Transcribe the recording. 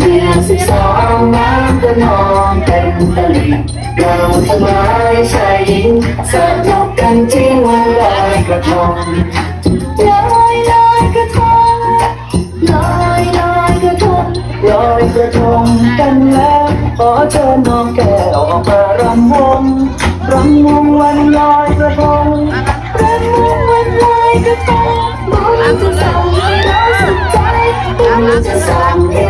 เดือนสิบสองน้ำก็นองเต็มตลิ่งเราทั้งหายชายหญิงสนุกกันที่วันลอยกระทงลอยลอยกระทงลอยลอยกระทงลอยกระทงกันแล้วขอเชิญน้องแก้วออกมารำวงรำวงวันลอยกระทงรำวงวันลอยกระทงบุญจะส่งให้เราสุขใจบุญจะส่งให้